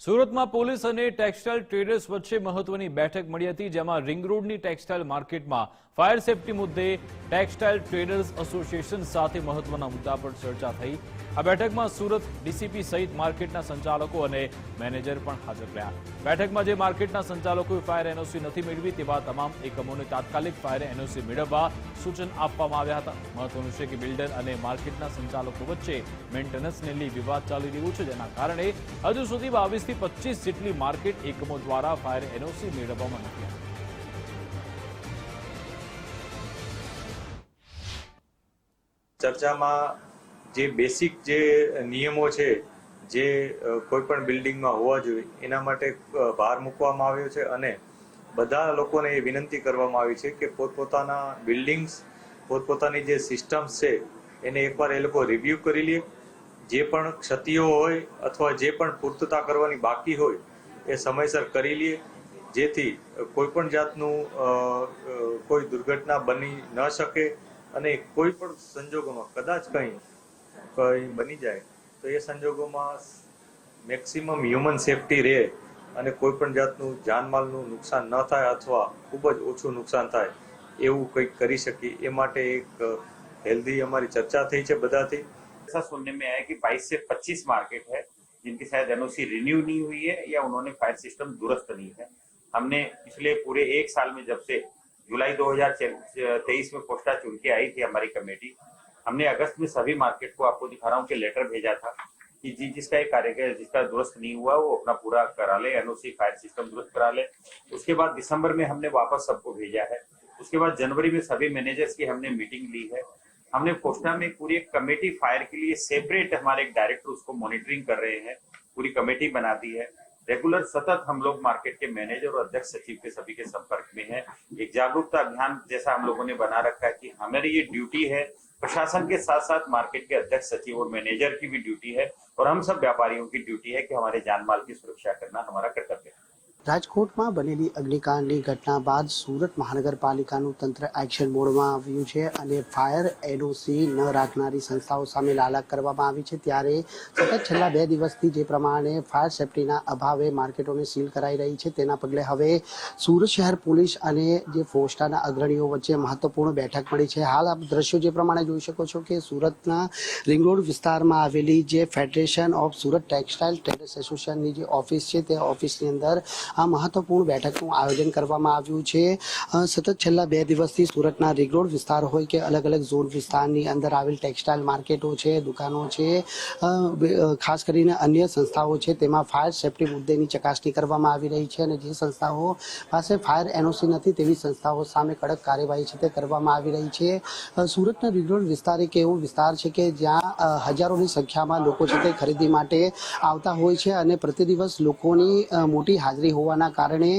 સુરતમાં પોલીસ અને textile traders વચ્ચે મહત્વની બેઠક મળી હતી, જેમાં રિંગ રોડની ટેક્સટાઇલ માર્કેટમાં ફાયર સેફટી મુદ્દે ટેક્સટાઇલ ટ્રેડર્સ એસોસિએશન સાથે મહત્વના મુદ્દા પર ચર્ચા થઈ. આ બેઠકમાં સુરત ડીસીપી સહિત માર્કેટના સંચાલકો અને મેનેજર પણ હાજર રહ્યા. બેઠકમાં જે માર્કેટના સંચાલકોએ ફાયર એનઓસી નથી મેળવી તેવા તમામ એકમોને તાત્કાલિક ફાયર એનઓસી મેળવવા સૂચન આપવામાં આવ્યા હતા. મહત્વનું છે કે બિલ્ડર અને માર્કેટના સંચાલકો વચ્ચે મેન્ટેનન્સને લઈ વિવાદ ચાલી રહ્યું છે. જેના કારણે હજુ સુધી બાવીસથી પચ્ચીસ જેટલી માર્કેટ એકમો દ્વારા ફાયર એનઓસી મેળવવામાં નથી આવી. ચર્ચામાં જે બેસિક જે નિયમો છે, જે કોઈ પણ બિલ્ડિંગમાં હોવા જોઈએ, એના માટે ભાર મૂકવામાં આવ્યો છે અને બધા લોકોને એ વિનંતી કરવામાં આવી છે કે પોતપોતાના બિલ્ડિંગ્સ પોતપોતાની જે સિસ્ટમ્સ છે, એને એકવાર એ લોકો રિવ્યૂ કરી લે. જે પણ ક્ષતિઓ હોય અથવા જે પણ પૂર્તતા કરવાની બાકી હોય, એ સમયસર કરી લે. જેથી કોઈ પણ જાતનું કોઈ દુર્ઘટના બની ન શકે. અને કોઈ પણ સંજોગોમાં કદાચ કંઈ કંઈ બની જાય તો એ સંજોગોમાં મેક્સિમમ હ્યુમન સેફટી રહે અને કોઈ પણ જાતનું જાનમાલનું નુકસાન ન થાય અથવા ખૂબ જ ઓછું નુકસાન થાય એવું કંઈક કરી શકીએ એ માટે એક હેલ્ધી અમારી ચર્ચા થઈ છે બધાથી ऐसा सुनने में आया कि 22 से 25 मार्केट है जिनकी शायद एनओसी रिन्यू नहीं हुई है या उन्होंने फायर सिस्टम दुरुस्त नहीं है हमने पिछले पूरे एक साल में जब से जुलाई 2023 में पोस्टा चुन के आई थी हमारी कमेटी। हमने अगस्त में सभी मार्केट को आपको दिखा रहा हूँ कि लेटर भेजा था कि जी, जिसका एक कार्य जिसका दुरुस्त नहीं हुआ, वो अपना पूरा करा ले, एनओसी फायर सिस्टम दुरुस्त करा ले। उसके बाद दिसंबर में हमने वापस सबको भेजा है। उसके बाद जनवरी में सभी मैनेजर्स की हमने मीटिंग ली है। हमने कोस्टा में पूरी एक कमेटी फायर के लिए सेपरेट हमारे एक डायरेक्टर उसको मॉनिटरिंग कर रहे हैं, पूरी कमेटी बना दी है। रेगुलर सतत हम लोग मार्केट के मैनेजर और अध्यक्ष सचिव के सभी के संपर्क में है। एक जागरूकता अभियान जैसा हम लोगों ने बना रखा है कि हमारी ये ड्यूटी है, प्रशासन के साथ साथ मार्केट के अध्यक्ष, सचिव और मैनेजर की भी ड्यूटी है और हम सब व्यापारियों की ड्यूटी है कि हमारे जान माल की सुरक्षा करना हमारा कर्तव्य है। રાજકોટમાં બનેલી અગ્નિકાંડની ઘટના બાદ સુરત મહાનગરપાલિકાનું તંત્ર એક્શન મોડમાં આવ્યું છે અને ફાયર એનઓસી ન રાખનારી સંસ્થાઓ સામે લાલાક કરવામાં આવી છે ત્યારે સતત છેલ્લા બે દિવસથી જે પ્રમાણે ફાયર સેફટીના અભાવે માર્કેટોને સીલ કરાઈ રહી છે તેના પગલે હવે સુરત શહેર પોલીસ અને જે ફોસ્ટાના અગ્રણીઓ વચ્ચે મહત્વપૂર્ણ બેઠક મળી છે. હાલ આપ દ્રશ્યો જે પ્રમાણે જોઈ શકો છો કે સુરતના રિંગ વિસ્તારમાં આવેલી જે federation of Surat textile traders એસોસિએશનની જે ઓફિસ છે તે ઓફિસની અંદર આ મહત્વપૂર્ણ બેઠકનું આયોજન કરવામાં આવ્યું છે. સતત છેલ્લા બે દિવસથી સુરતના રિંગ રોડ વિસ્તાર હોય કે અલગ અલગ ઝોન વિસ્તારની અંદર આવેલ ટેક્સટાઇલ માર્કેટો છે, દુકાનો છે ખાસ કરીને અન્ય સંસ્થાઓ છે, તેમાં ફાયર સેફટી મુદ્દેની ચકાસણી કરવામાં આવી રહી છે અને જે સંસ્થાઓ પાસે ફાયર એનઓસી નથી તેવી સંસ્થાઓ સામે કડક કાર્યવાહી છે તે કરવામાં આવી રહી છે. સુરતના રિંગ રોડ વિસ્તાર એક એવો વિસ્તાર છે કે જ્યાં હજારોની સંખ્યામાં લોકો છે તે ખરીદી માટે આવતા હોય છે અને પ્રતિ દિવસ લોકોની મોટી હાજરી હોવાના કારણે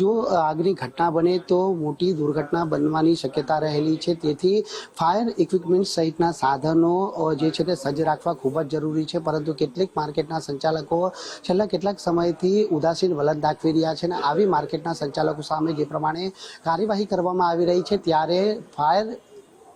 જો આગની ઘટના બને તો મોટી દુર્ઘટના બનવાની શક્યતા રહેલી છે. તેથી ફાયર ઇક્વિપમેન્ટ સહિતના સાધનો જે છે તે સજ્જ રાખવા ખૂબ જ જરૂરી છે. પરંતુ કેટલીક માર્કેટના સંચાલકો છેલ્લા કેટલાક સમયથી ઉદાસીન વલણ દાખવી રહ્યા છે અને આવી માર્કેટના સંચાલકો સામે જે પ્રમાણે કાર્યવાહી કરવામાં આવી રહી છે, ત્યારે ફાયર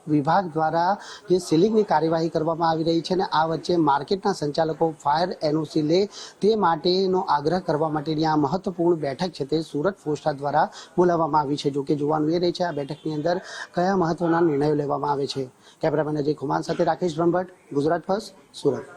વિભાગ દ્વારા જે સીલિંગની કાર્યવાહી કરવામાં આવી રહી છે અને આ વચ્ચે માર્કેટના સંચાલકો ફાયર એનઓસી લે તે માટેનો આગ્રહ કરવા માટેની આ મહત્વપૂર્ણ બેઠક છે તે સુરત ફોસ્ટા દ્વારા બોલાવવામાં આવી છે. જોકે જોવાનું એ રહે છે, આ બેઠકની અંદર કયા મહત્વના નિર્ણયો લેવામાં આવે છે? કેમેરામેન અજય કુમાર સાથે રાકેશ બ્રહ્મભટ્ટ, ગુજરાત ફર્સ્ટ, સુરત.